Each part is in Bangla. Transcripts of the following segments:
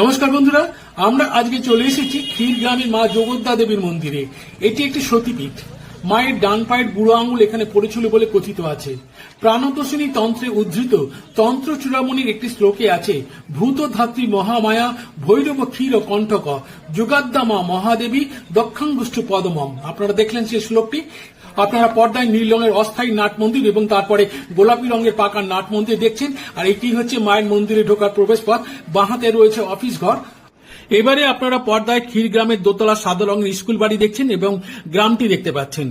নমস্কার বন্ধুরা, আমরা আজকে চলে এসেছি ক্ষীরগ্রামের মা জগদ্দা দেবীর মন্দিরে। এটি একটি সতীপীঠ। মায়ের ডান পায়ের বুড়ো আঙুল এখানে পড়েছিল বলে কথিত আছে। প্রাণতোষিনী তন্ত্রে উদ্ধৃত তন্ত্র চূড়ামণির একটি শ্লোকে আছে, ভূত ধাত্রী মহামায়া, ভৈরব ক্ষীর কণ্ঠক, যুগাদ্দা মা মহাদেবী, দক্ষাঙ্গুষ্ঠ পদমম। আপনারা দেখলেন সেই শ্লোকটি। আপনারা পর্দায় নীল রঙের অস্থায়ী নাট মন্দির এবং তারপরে গোলাপি রঙের পাকা নাট মন্দির দেখছেন। আর এটি হচ্ছে মায়ের মন্দিরে ঢোকার প্রবেশ পথ বাঁহাতে রয়েছে অফিস ঘর। এবারে আপনারা পর্দায় ক্ষীরগ্রামের দোতলা সাদা রঙের স্কুল বাড়ি দেখছেন এবং গ্রামটি দেখতে পাচ্ছেন।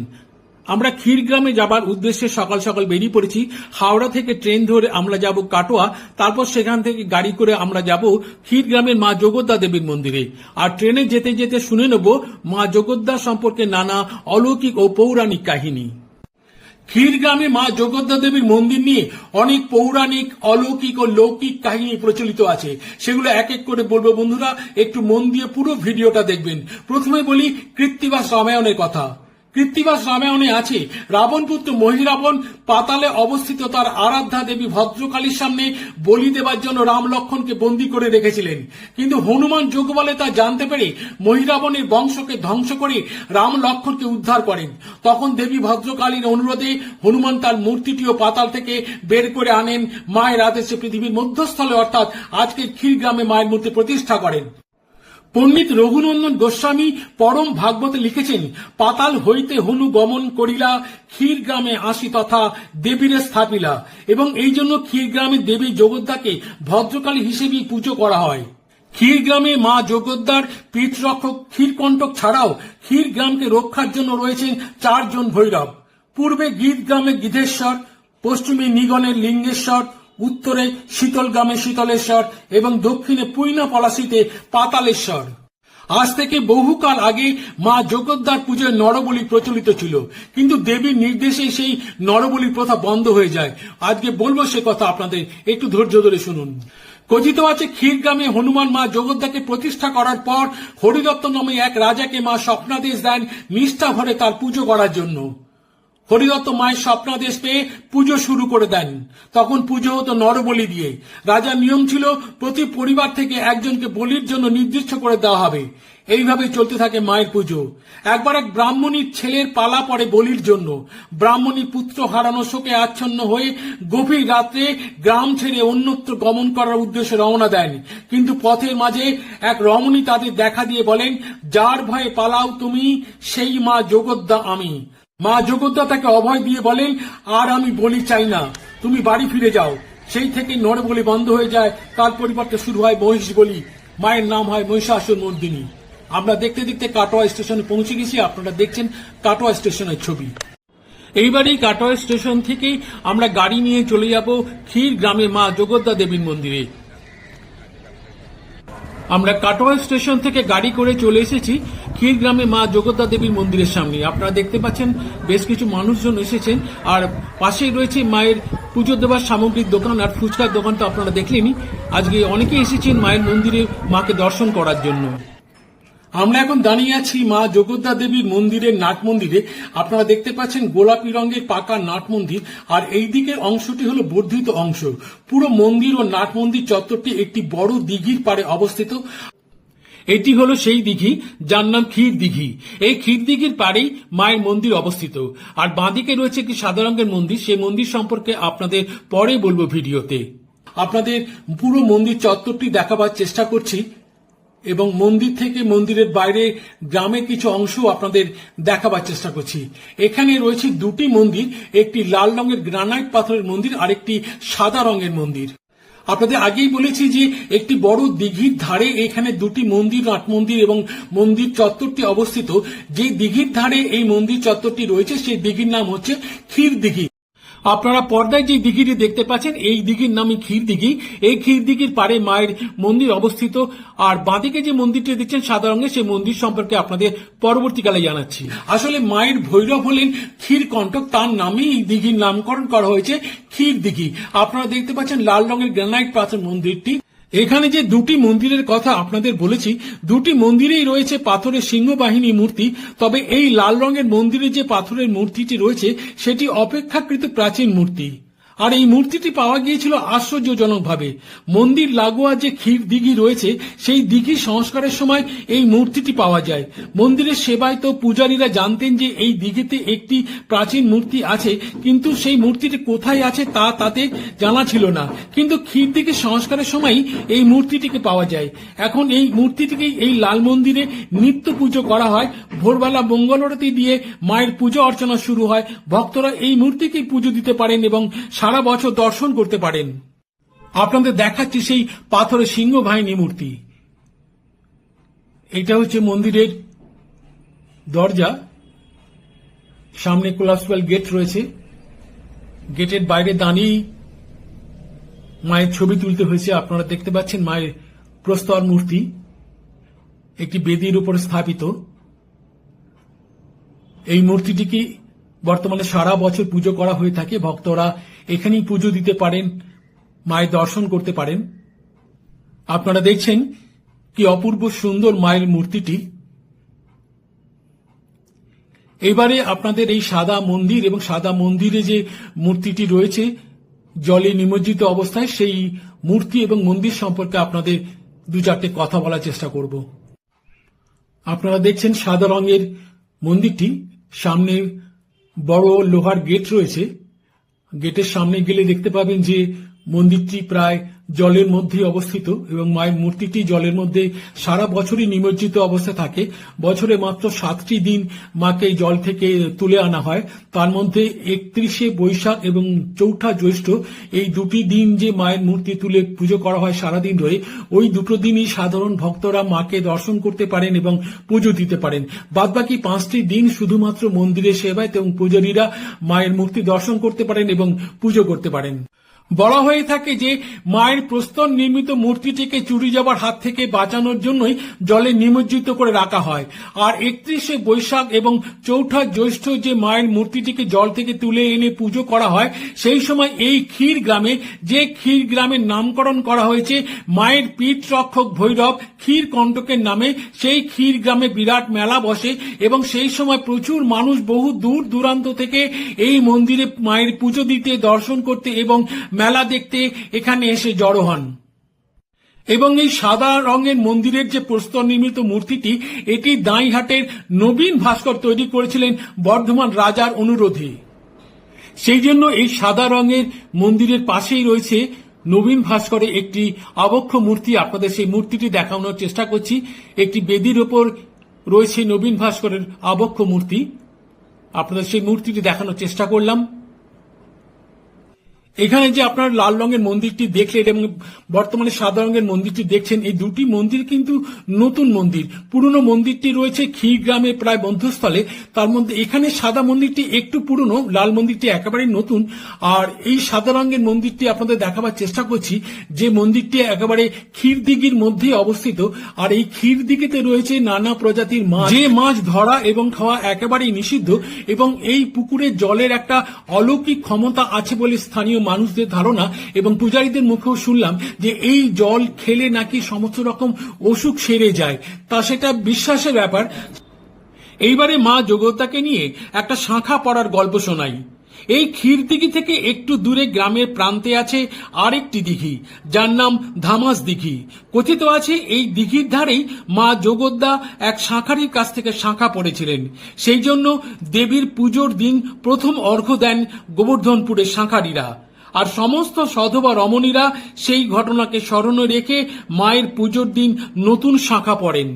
আমরা ক্ষীরগ্রামে যাবার উদ্দেশ্যে সকাল সকাল বেরিয়ে পড়েছি। হাওড়া থেকে ট্রেন ধরে আমরা যাব কাটোয়া। তারপর সেখান থেকে গাড়ি করে আমরা যাব ক্ষীরগ্রামের মা জগদ্দা দেবীর মন্দিরে। আর ট্রেনে যেতে যেতে শুনে নেব মা জগদ্দা সম্পর্কে নানা অলৌকিক ও পৌরাণিক কাহিনী। ক্ষীরগ্রামে মা জগদ্দা দেবীর মন্দির নিয়ে অনেক পৌরাণিক, অলৌকিক ও লৌকিক কাহিনী প্রচলিত আছে। সেগুলো এক এক করে বলব বন্ধুরা। একটু মন দিয়ে পুরো ভিডিওটা দেখবেন। প্রথমে বলি কৃত্তিবাস রামায়ণের কথা। কৃত্তিবাস রামায়ণে আছে। রাবণপুত্র মহিরাবণ পাতালে অবস্থিত তার আরাধ্যা দেবী ভদ্রকালীর সামনে বলি দেবার জন্য রাম লক্ষণকে বন্দী করে রেখেছিলেন। কিন্তু হনুমান যোগ বলে তা জানতে পেরে মহিরাবণের বংশকে ধ্বংস করে রাম লক্ষণকে উদ্ধার করেন। তখন দেবী ভদ্রকালীর অনুরোধে হনুমান তার মূর্তিটিও পাতাল থেকে বের করে আনেন। মায়ের আদেশে পৃথিবীর মধ্যস্থলে অর্থাৎ আজকের ক্ষীরগ্রামে মায়ের মূর্তি প্রতিষ্ঠা করেন। পণ্ডিত রঘুনন্দন গোস্বামী পরম ভাগবতে লিখেছেন, পাতাল হইতে হনু গমন করিলা, ক্ষীর গ্রামে আসি তথা দেবীরে স্থাপিলা। এবং এই জন্য ক্ষীর গ্রামে দেবী জগদ্দাকে ভদ্রকালী হিসেবেই পুজো করা হয়। ক্ষীরগ্রামে মা জগদ্দার পীঠরক্ষক ক্ষীরকণ্টক ছাড়াও ক্ষীরগ্রামকে রক্ষার জন্য রয়েছেন চারজন ভৈরব। পূর্বে গীত গ্রামে গীধেশ্বর, পশ্চিমে নিগনের লিঙ্গেশ্বর উত্তরে শীতলগ্রামে শীতলেশ্বর এবং দক্ষিণে পুইনা পলাশিতে পাতালেশ্বর। আজ থেকে বহুকাল আগে মা জগদ্দার পুজোয় নরবলি প্রচলিত ছিল। কিন্তু দেবীর নির্দেশে সেই নরবলি প্রথা বন্ধ হয়ে যায়। আজকে বলব সে কথা আপনাদের, একটু ধৈর্য ধরে শুনুন। কথিত আছে, ক্ষীরগ্রামে হনুমান মা জগদ্দাকে প্রতিষ্ঠা করার পর হরিদত্ত নামে এক রাজাকে মা স্বপ্নাদেশ দেন নিষ্ঠা ভরে তার পুজো করার জন্য। হরিদত্ত মায়ের স্বপ্নাদেশ পেয়ে পুজো শুরু করে দেন। তখন পুজো হতো নরবলি দিয়ে। রাজার নিয়ম ছিল, প্রতি পরিবার থেকে একজনকে বলির জন্য নির্দিষ্ট করে দেওয়া হবে। এইভাবে চলতে থাকে মায়ের পুজো। একবার এক ব্রাহ্মণীর ছেলের পালা পড়ে বলির জন্য। ব্রাহ্মণী পুত্র হারানো শোকে আচ্ছন্ন হয়ে গভীর রাত্রে গ্রাম ছেড়ে অন্যত্র গমন করার উদ্দেশ্যে রওনা দেন। কিন্তু পথের মাঝে এক রমণী তাদের দেখা দিয়ে বলেন, যার ভয়ে পালাও তুমি, সেই মা জগদ্দা আমি। মা জগদ্দা তাকে অভয় দিয়ে বলেন, আর আমি বলি চাই না। তুমি বাড়ি ফিরে যাও। সেই থেকে নরবলি বন্ধ হয়ে যায়। তার পরিবর্তে শুরু হয় মহিষ বলি মায়ের নাম হয় মহিষাসুর মর্দিনী আমরা দেখতে দেখতে কাটোয়া স্টেশনে পৌঁছে গেছি। আপনারা দেখছেন কাটোয়া স্টেশনের ছবি। এইবারই কাটোয়া স্টেশন থেকেই আমরা গাড়ি নিয়ে চলে যাব ক্ষীর গ্রামে মা জগদ্দা দেবীর মন্দিরে। আমরা কাটোয়া স্টেশন থেকে গাড়ি করে চলে এসেছি। ক্ষীরগ্রামে মা জগদ্দা দেবীর মন্দিরের সামনে। আপনারা দেখতে পাচ্ছেন, বেশ কিছু মানুষজন এসেছেন। আর পাশেই রয়েছে মায়ের পুজো দেওয়ার সামগ্রিক দোকান আর ফুচকার দোকান তো আপনারা দেখলেনই। আজকে অনেকে এসেছেন মায়ের মন্দিরে মাকে দর্শন করার জন্য। আমরা এখন দাঁড়িয়ে আছি মা জগদ্দা দেবীর মন্দিরের নাট মন্দিরে। আপনারা দেখতে পাচ্ছেন গোলাপি রঙের পাকা নাট মন্দির। আর এই দিকের অংশটি হলো বর্ধিত অংশ। পুরো মন্দির ও নাট মন্দির চত্বরটি একটি বড় দিঘির পাড়ে অবস্থিত। এটি হলো সেই দিঘি, যার নাম ক্ষীর দিঘি। এই ক্ষীর দিঘির পাড়েই মায়ের মন্দির অবস্থিত। আর বাঁদিকে রয়েছে একটি সাদা রঙের মন্দির, সেই মন্দির সম্পর্কে আপনাদের পরে বলব ভিডিওতে। আপনাদের পুরো মন্দির চত্বরটি দেখাবার চেষ্টা করছি এবং মন্দির থেকে মন্দিরের বাইরে গ্রামের কিছু অংশ আপনাদের দেখাবার চেষ্টা করছি। এখানে রয়েছে দুটি মন্দির, একটি লাল রঙের গ্রানাইট পাথরের মন্দির আর একটি সাদা রঙের মন্দির। আপনাদের আগেই বলেছি যে একটি বড় দিঘির ধারে এখানে দুটি মন্দির নাট মন্দির এবং মন্দির চত্বরটি অবস্থিত। যে দিঘির ধারে এই মন্দির চত্বরটি রয়েছে, সেই দিঘির নাম হচ্ছে ক্ষীর দিঘি আপনারা পর্দায় যে দিঘিটি দেখতে পাচ্ছেন, এই দিঘির নামই ক্ষীরদিঘি এই ক্ষীরদিঘির পারে মায়ের মন্দির অবস্থিত। আর বাঁদিকে যে মন্দিরটি দেখছেন, সাদা রঙের, সেই মন্দির সম্পর্কে আপনাদের পরবর্তীকালে জানাচ্ছি। আসলে মায়ের ভৈরব হলেন ক্ষীর কণ্ঠক তার নামেই এই দিঘির নামকরণ করা হয়েছে ক্ষীরদিঘি আপনারা দেখতে পাচ্ছেন লাল রঙের গ্রানাইট পাথর মন্দিরটি। এখানে যে দুটি মন্দিরের কথা আপনাদের বলেছি, দুটি মন্দিরেই রয়েছে পাথরের সিংহবাহিনী মূর্তি, তবে এই লাল রঙের মন্দিরে যে পাথরের মূর্তিটি রয়েছে, সেটি অপেক্ষাকৃত প্রাচীন মূর্তি। আর এই মূর্তিটি পাওয়া গিয়েছিল আশ্চর্যজনকভাবে। মন্দির লাগোয়া যে ক্ষীর দিঘি রয়েছে, সেই দিঘি সংস্কারের সময় এই মূর্তিটি পাওয়া যায়। মন্দিরের সেবায় তো পূজারীরা জানতেন যে এই দিঘিতে একটি প্রাচীন মূর্তি আছে, কিন্তু সেই মূর্তিটি কোথায় আছে তা তাতে জানা ছিল না। কিন্তু ক্ষীর দিঘি সংস্কারের সময় এই মূর্তিটিকে পাওয়া যায়। এখন এই মূর্তিটিকেই এই লাল মন্দিরে নিত্য পুজো করা হয়। ভোরবেলা মঙ্গলরতি দিয়ে মায়ের পুজো অর্চনা শুরু হয়। ভক্তরা এই মূর্তিকেই পুজো দিতে পারেন এবং সারা বছর দর্শন করতে পারেন। আপনাদের দেখাচ্ছি সেই পাথরের সিংহ বাহিনী মূর্তি। এটা হচ্ছে মন্দিরের দরজা। সামনে কোলাপসিবল গেট রয়েছে। গেটের বাইরে দাঁড়িয়েই মায়ের ছবি তুলতে হয়েছে। আপনারা দেখতে পাচ্ছেন মায়ের প্রস্তর মূর্তি। একটি বেদির উপর স্থাপিত। এই মূর্তিটিকে বর্তমানে সারা বছর পুজো করা হয়ে থাকে। ভক্তরা এখানেই পুজো দিতে পারেন, মায়ের দর্শন করতে পারেন। আপনারা দেখছেন কি অপূর্ব সুন্দর মায়ের মূর্তিটি। এবারে আপনাদের এই সাদা মন্দির এবং সাদা মন্দিরে যে মূর্তিটি রয়েছে, জলে নিমজ্জিত অবস্থায় সেই মূর্তি এবং মন্দির সম্পর্কে আপনাদের দু চারটে কথা বলার চেষ্টা করব। আপনারা দেখছেন সাদা রঙের মন্দিরটি, সামনে বড় লোহার গেট রয়েছে। গেটের সামনে গেলে দেখতে পাবেন যে মন্দিরটি প্রায় জলের মধ্যে অবস্থিত এবং মায়ের মূর্তিটি জলের মধ্যে সারা বছরই নিমজ্জিত অবস্থা থাকে। বছরে মাত্র সাতটি দিন মাকে জল থেকে তুলে আনা হয়। তার মধ্যে একত্রিশে বৈশাখ এবং চৌঠা জ্যৈষ্ঠ এই দুটি দিন যে মায়ের মূর্তি তুলে পুজো করা হয় সারাদিন ধরে, ওই দুটো দিনই সাধারণ ভক্তরা মাকে দর্শন করতে পারেন এবং পুজো দিতে পারেন। বাদবাকি পাঁচটি দিন শুধুমাত্র মন্দিরে সেবায় এবং পূজারীরা মায়ের মূর্তি দর্শন করতে পারেন এবং পুজো করতে পারেন। বলা হয়ে থাকে যে, মায়ের প্রস্তর নির্মিত মূর্তিটিকে চুরি যাবার হাত থেকে বাঁচানোর জন্যই জলে নিমজ্জিত করে রাখা হয়। আর একত্রিশে বৈশাখ এবং চৌঠা জ্যৈষ্ঠ যে মায়ের মূর্তিটিকে জল থেকে তুলে এনে পুজো করা হয়, সেই সময় এই ক্ষীর গ্রামে, যে ক্ষীর গ্রামের নামকরণ করা হয়েছে, মায়ের পীঠ রক্ষক ভৈরব ক্ষীর কণ্টকের নামে, সেই ক্ষীর গ্রামে বিরাট মেলা বসে এবং সেই সময় প্রচুর মানুষ বহু দূর দূরান্ত থেকে এই মন্দিরে মায়ের পুজো দিতে, দর্শন করতে এবং মেলা দেখতে এখানে এসে জড়ো হন। এবং এই সাদা রঙের মন্দিরের যে প্রস্তর নির্মিত মূর্তিটি, এটি দাঁইহাটের নবীন ভাস্কর তৈরি করেছিলেন বর্ধমান রাজার অনুরোধে। সেই জন্য এই সাদা রঙের মন্দিরের পাশেই রয়েছে নবীন ভাস্করের একটি আবক্ষ মূর্তি। আপনাদের সেই মূর্তিটি দেখানোর চেষ্টা করছি। একটি বেদির ওপর রয়েছে নবীন ভাস্করের আবক্ষ মূর্তি। আপনাদের সেই মূর্তিটি দেখানোর চেষ্টা করলাম। এখানে যে আপনার লাল রঙের মন্দিরটি দেখলেন এবং বর্তমানে সাদা রঙের মন্দিরটি দেখছেন, এই দুটি মন্দির কিন্তু নতুন মন্দির। পুরনো মন্দিরটি রয়েছে ক্ষীরগ্রামে প্রায় বন্ধস্থলে। তার মধ্যে এখানে সাদা মন্দিরটি একটু পুরনো, লাল মন্দিরটি একেবারেই নতুন। আর এই সাদা রঙের মন্দিরটি আপনাদের দেখাবার চেষ্টা করছি, যে মন্দিরটি একেবারে ক্ষীরদিঘির মধ্যে অবস্থিত। আর এই ক্ষীরদিঘিতে রয়েছে নানা প্রজাতির মাছ। যে মাছ ধরা এবং খাওয়া একেবারেই নিষিদ্ধ এবং এই পুকুরের জলের একটা অলৌকিক ক্ষমতা আছে বলে স্থানীয় মানুষদের ধারণা এবং পূজারীদের মুখেও শুনলাম যে এই জল খেলে নাকি সমস্ত রকম অসুখ সেরে যায়। তা সেটা বিশ্বাসের ব্যাপার। এইবারে মা যোগ্যতাকে নিয়ে একটা শাঁখা পড়ার গল্প শোনাই। এই ক্ষীরদিঘি থেকে একটু দূরে গ্রামের প্রান্তে আছে আরেকটি দিঘি, যার নাম ধামাস দিঘি। কথিত আছে এই দিঘির ধারেই মা যোগদ্দা এক শাঁখারির কাছ থেকে শাঁখা পড়েছিলেন। সেই জন্য দেবীর পুজোর দিন প্রথম অর্ঘ্য দেন গোবর্ধনপুরের শাঁখারিরা। আর সমস্ত সধবা রমণীরা সেই ঘটনাকে স্মরণে রেখে মায়ের পুজোর দিন নতুন শাখা পড়েন।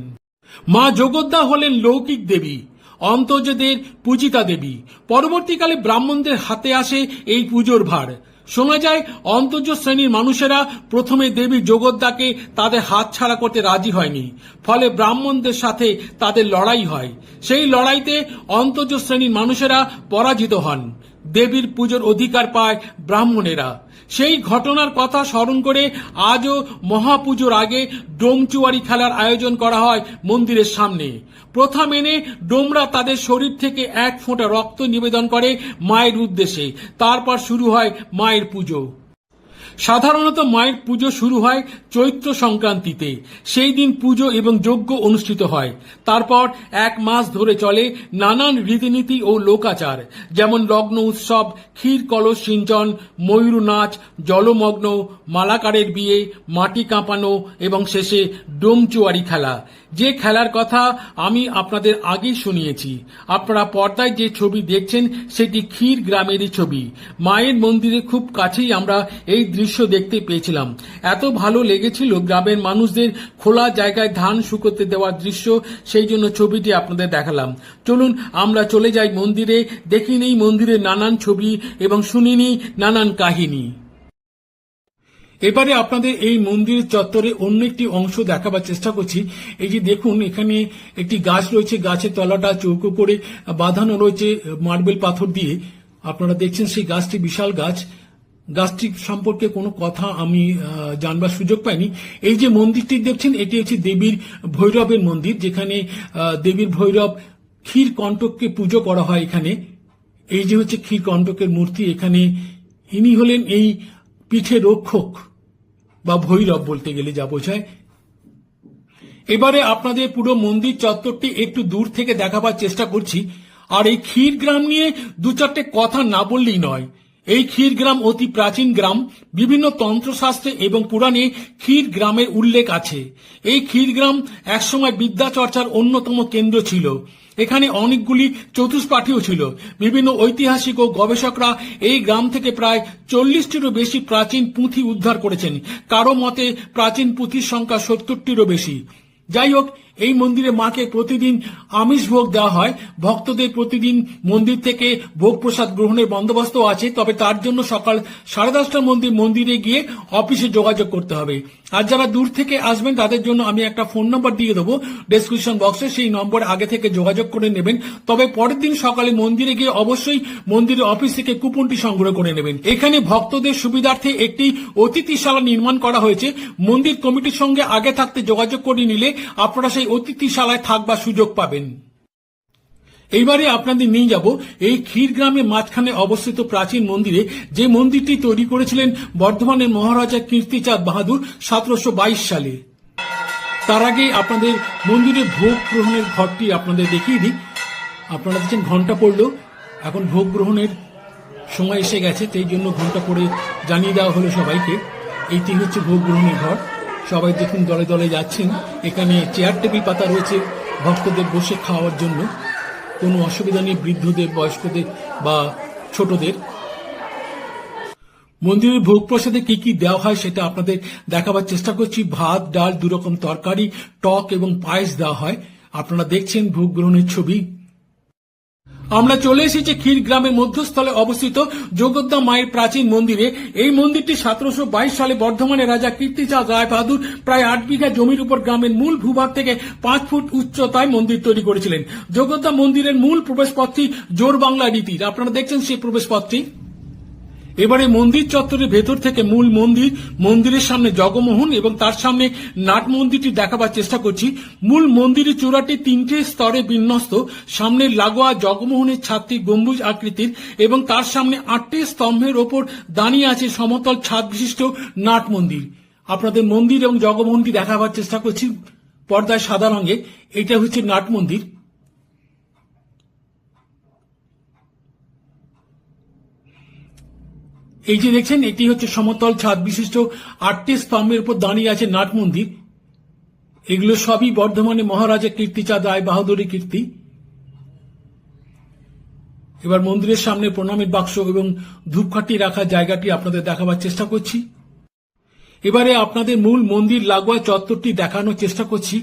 মা যোগদ্দা হলেন লৌকিক দেবী অন্তর্যদের পূজিতা দেবী। পরবর্তীকালে ব্রাহ্মণদের হাতে আসে এই পুজোর ভার। শোনা যায় অন্তর্য শ্রেণির মানুষেরা প্রথমে দেবী যোগদ্দাকে তাদের হাত ছাড়া করতে রাজি হয়নি। ফলে ব্রাহ্মণদের সাথে তাদের লড়াই হয়। সেই লড়াইতে অন্তর্য শ্রেণির মানুষেরা পরাজিত হন। দেবীর পুজোর অধিকার পায় ব্রাহ্মণেরা। সেই ঘটনার কথা স্মরণ করে আজও মহাপুজোর আগে ডোমচুয়ারি খেলার আয়োজন করা হয় মন্দিরের সামনে। প্রথা মেনে ডোমরা তাদের শরীর থেকে এক ফোঁটা রক্ত নিবেদন করে মায়ের উদ্দেশ্যে। তারপর শুরু হয় মায়ের পুজো। সাধারণত মায়ের পুজো শুরু হয় চৈত্র সংক্রান্তিতে। সেই দিন পুজো এবং যজ্ঞ অনুষ্ঠিত হয়। তারপর এক মাস ধরে চলে নানান রীতিনীতি ও লোকাচার, যেমন লগ্ন উৎসব, ক্ষীর, কলস, সিঞ্চন, ময়ূর নাচ, জলমগ্ন, মালাকারের বিয়ে, মাটি কাঁপানো এবং শেষে ডোমচুয়ারি খেলা। যে খেলার কথা আমি আপনাদের আগেই শুনিয়েছি। আপনারা পর্দায় যে ছবি দেখছেন, সেটি ক্ষীর গ্রামেরই ছবি। মায়ের মন্দিরে খুব কাছেই আমরা এই দৃশ্য দেখতে পেয়েছিলাম। এত ভালো লেগেছিল গ্রামের মানুষদের খোলা জায়গায় ধান শুকোতে দেওয়ার দৃশ্য, সেই জন্য ছবিটি আপনাদের দেখালাম। চলুন, আমরা চলে যাই মন্দিরে, দেখি নেই মন্দিরের নানান ছবি এবং শুনিনি নানান কাহিনী। এবারে আপনাদের এই মন্দির চত্বরে অন্য একটি অংশ দেখাবার চেষ্টা করছি। এই যে দেখুন, এখানে একটি গাছ রয়েছে, গাছের তলাটা চৌকো করে বাঁধানো রয়েছে মার্বেল পাথর দিয়ে। আপনারা দেখছেন সেই গাছটি বিশাল গাছ। গাছটি সম্পর্কে কোনো কথা আমি জানবার সুযোগ পাইনি। এই যে মন্দিরটি দেখছেন, এটি হচ্ছে দেবীর ভৈরবের মন্দির, যেখানে দেবীর ভৈরব ক্ষীর কণ্টককে পুজো করা হয় এখানে। এই যে হচ্ছে ক্ষীর কণ্টকের মূর্তি, এখানে ইনি হলেন এই পিঠে রক্ষক। বা ভৈরব বলতে গেলে যা বোঝায়। এবারে আপনাদের পুরো মন্দির চত্বরটি একটু দূর থেকে দেখাবার চেষ্টা করছি। আর এই ক্ষীর গ্রাম নিয়ে দু চারটে কথা না বললেই নয়। এই ক্ষীর গ্রাম অতি প্রাচীন গ্রাম, বিভিন্ন তন্ত্রশাস্ত্রে এবং পুরাণে ক্ষীর গ্রামের উল্লেখ আছে। এই ক্ষীর গ্রাম একসময় বিদ্যা চর্চার অন্যতম কেন্দ্র ছিল। এখানে অনেকগুলি চতুষ্পাঠীও ছিল। বিভিন্ন ঐতিহাসিক ও গবেষকরা এই গ্রাম থেকে প্রায় চল্লিশটিরও বেশি প্রাচীন পুঁথি উদ্ধার করেছেন। কারও মতে প্রাচীন পুঁথির সংখ্যা সত্তরটিরও বেশি। যাই হোক এই মন্দিরে মাকে প্রতিদিন আমিষ ভোগ দেওয়া হয়। ভক্তদের প্রতিদিন মন্দির থেকে ভোগ প্রসাদ গ্রহণের বন্দোবস্ত আছে। তবে তার জন্য সকাল সাড়ে দশটার মন্দির মন্দিরে গিয়ে অফিসে যোগাযোগ করতে হবে। আর যারা দূর থেকে আসবেন, তাদের জন্য আমি একটা ফোন নম্বর দিয়ে দেবো। ডেসক্রিপশন বক্সে সেই নম্বর আগে থেকে যোগাযোগ করে নেবেন। তবে পরের দিন সকালে মন্দিরে গিয়ে অবশ্যই মন্দিরের অফিস থেকে কুপনটি সংগ্রহ করে নেবেন। এখানে ভক্তদের সুবিধার্থে একটি অতিথিশালা নির্মাণ করা হয়েছে। মন্দির কমিটির সঙ্গে আগে থাকতে যোগাযোগ করে নিলে আপনারা সেই অতিথিশালায় থাকবার সুযোগ পাবেন। এইবারে আপনাদের নিয়ে যাব এই ক্ষীর গ্রামের মাঝখানে অবস্থিত প্রাচীন মন্দিরে। যে মন্দিরটি তৈরি করেছিলেন বর্ধমানের মহারাজা কীর্তিচাঁদ বাহাদুর সতেরোশো বাইশ সালে। তার আগে আপনাদের মন্দিরে ভোগ গ্রহণের ঘরটি আপনাদের দেখিয়ে দিই। আপনারা দেখছেন ঘণ্টা পড়ল। এখন ভোগ গ্রহণের সময় এসে গেছে, সেই জন্য ঘণ্টা পড়ে জানিয়ে দেওয়া হলো সবাইকে। এইটি হচ্ছে ভোগ গ্রহণের ঘর। সবাই দেখুন, দলে দলে যাচ্ছেন। এখানে চেয়ার টেবিল পাতা রয়েছে, ভক্তদের বসে খাওয়ার জন্য। কোনো অসুবিধা নেই, বৃদ্ধদের, বয়স্কদের বা ছোটদের। মন্দিরের ভোগ প্রসাদে কি কি দেওয়া হয় সেটা আপনাদের দেখাবার চেষ্টা করছি। ভাত, ডাল, দুরকম তরকারি, টক এবং পায়েস দেওয়া হয়। আপনারা দেখছেন ভোগ গ্রহণের ছবি। আমরা চলে এসেছি ক্ষীর গ্রামের মধ্যস্থলে অবস্থিত যোগদ্দা মায়ের প্রাচীন মন্দিরে। এই মন্দিরটি সতেরোশো বাইশ সালে বর্ধমানের রাজা কীর্তিচাঁদ রায় বাহাদুর প্রায় আট বিঘা জমির উপর গ্রামের মূল ভূভাগ থেকে পাঁচ ফুট উচ্চতায় মন্দির তৈরি করেছিলেন। যোগদ্দা মন্দিরের মূল প্রবেশপথটি জোর বাংলা রীতির। আপনারা দেখছেন সেই প্রবেশপথটি। এবারে মন্দির চত্বরের ভেতর থেকে মূল মন্দির, মন্দিরের সামনে জগমোহন এবং তার সামনে নাট মন্দিরটি দেখাবার চেষ্টা করছি। মূল মন্দিরের চূড়াটি তিনটে স্তরে বিন্যস্ত। সামনে লাগোয়া জগমোহনের ছাদটি গম্বুজ আকৃতির এবং তার সামনে আটটি স্তম্ভের ওপর দাঁড়িয়ে আছে সমতল ছাদ বিশিষ্ট নাট মন্দির। আপনাদের মন্দির এবং জগমোহনটি দেখাবার চেষ্টা করছি। পর্দায় সাদা রঙে এটা হচ্ছে নাট মন্দির। এই যে দেখছেন, এটি হচ্ছে সমতল ছাদ বিশিষ্ট আটটি স্তম্ভের উপর দাঁড়িয়ে আছে নাট মন্দির। এগুলো সবই বর্ধমানে মহারাজা কীর্তিচাঁদ রায় বাহাদুরের কীর্তি। এবার মন্দিরের সামনে প্রণামের বাক্স এবং ধূপকাঠি রাখার জায়গাটি আপনাদের দেখাবার চেষ্টা করছি। এবারে আপনাদের মূল মন্দির লাগোয়া চত্বরটি দেখানোর চেষ্টা করছি।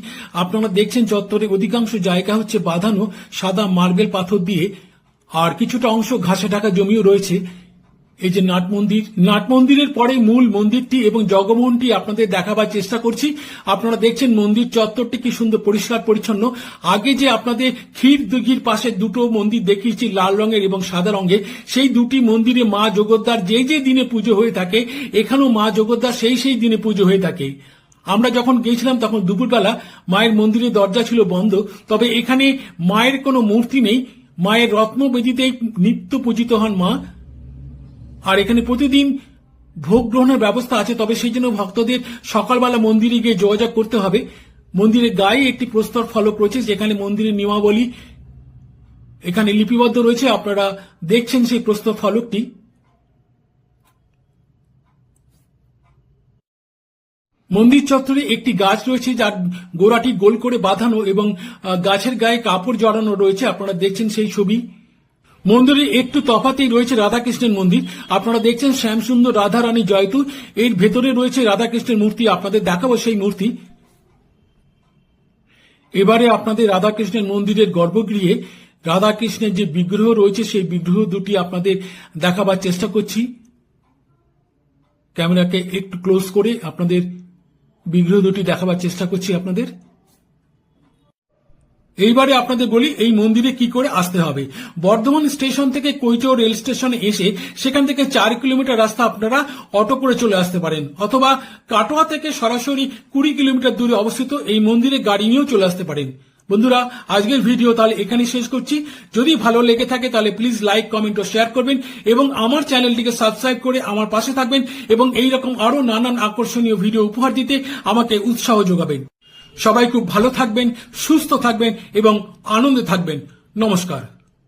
আপনারা দেখছেন চত্বরে অধিকাংশ জায়গা হচ্ছে বাঁধানো সাদা মার্বেল পাথর দিয়ে, আর কিছুটা অংশ ঘাসে ঢাকা জমিও রয়েছে। এই যে নাট মন্দির, নাট মন্দিরের পরে মূল মন্দিরটি এবং জগমোহনটি আপনাদের দেখাবার চেষ্টা করছি। আপনারা দেখছেন মন্দির চত্বরটি কি সুন্দর পরিষ্কার পরিচ্ছন্ন। আগে যে আপনাদের ক্ষীর দিঘির পাশে দুটো মন্দির দেখিয়েছি, লাল রঙের এবং সাদা রঙের, সেই দুটি মন্দিরে মা জগদ্দার যে যে দিনে পুজো হয়ে থাকে, এখানেও মা জগদ্দার সেই সেই দিনে পুজো হয়ে থাকে। আমরা যখন গিয়েছিলাম তখন দুপুরবেলা মায়ের মন্দিরের দরজা ছিল বন্ধ, তবে এখানে মায়ের কোনো মূর্তি নেই। মায়ের রত্নবেদিতেই নিত্য পূজিত হন মা। আর এখানে প্রতিদিন ভোগ গ্রহণের ব্যবস্থা আছে, তবে সেই জন্য ভক্তদের সকালবেলা মন্দিরে গিয়ে যোগাযোগ করতে হবে। মন্দিরের গায়ে একটি প্রস্তর ফলক রয়েছে, যেখানে মন্দিরের নিয়মাবলী এখানে লিপিবদ্ধ রয়েছে। আপনারা দেখছেন সেই প্রস্তর ফলকটি। মন্দির চত্বরে একটি গাছ রয়েছে, যার গোড়াটি গোল করে বাঁধানো এবং গাছের গায়ে কাপড় জড়ানো রয়েছে। আপনারা দেখছেন সেই ছবি। মন্দিরের একটু তফাতেই রয়েছে রাধাকৃষ্ণের মন্দির। আপনারা দেখছেন শ্যামসুন্দর রাধা রানী জয়তু। এর ভেতরে রয়েছে রাধাকৃষ্ণের মূর্তি। আপনাদের দেখাবো সেই মূর্তি। এবারে আপনাদের রাধাকৃষ্ণের মন্দিরের গর্ভগৃহে রাধাকৃষ্ণের যে বিগ্রহ রয়েছে, সেই বিগ্রহ দুটি আপনাদের দেখাবার চেষ্টা করছি। ক্যামেরাকে একটু ক্লোজ করে আপনাদের বিগ্রহ দুটি দেখাবার চেষ্টা করছি আপনাদের। এইবারে আপনাদের বলি, এই মন্দিরে কি করে আসতে হবে? বর্ধমান স্টেশন থেকে কৈচৌ রেল স্টেশনে এসে সেখান থেকে চার কিলোমিটার রাস্তা আপনারা অটো করে চলে আসতে পারেন। অথবা কাটোয়া থেকে সরাসরি কুড়ি কিলোমিটার দূরে অবস্থিত এই মন্দিরে গাড়ি নিয়েও চলে আসতে পারেন। বন্ধুরা, আজকের ভিডিও তাহলে এখানে শেষ করছি। যদি ভালো লেগে থাকে তাহলে প্লিজ লাইক কমেন্ট ও শেয়ার করবেন এবং আমার চ্যানেলটিকে সাবস্ক্রাইব করে আমার পাশে থাকবেন এবং এই রকম আরও নানান আকর্ষণীয় ভিডিও উপহার দিতে আমাকে উৎসাহ যোগাবেন। সবাই খুব ভালো থাকবেন সুস্থ থাকবেন এবং আনন্দে থাকবেন। নমস্কার।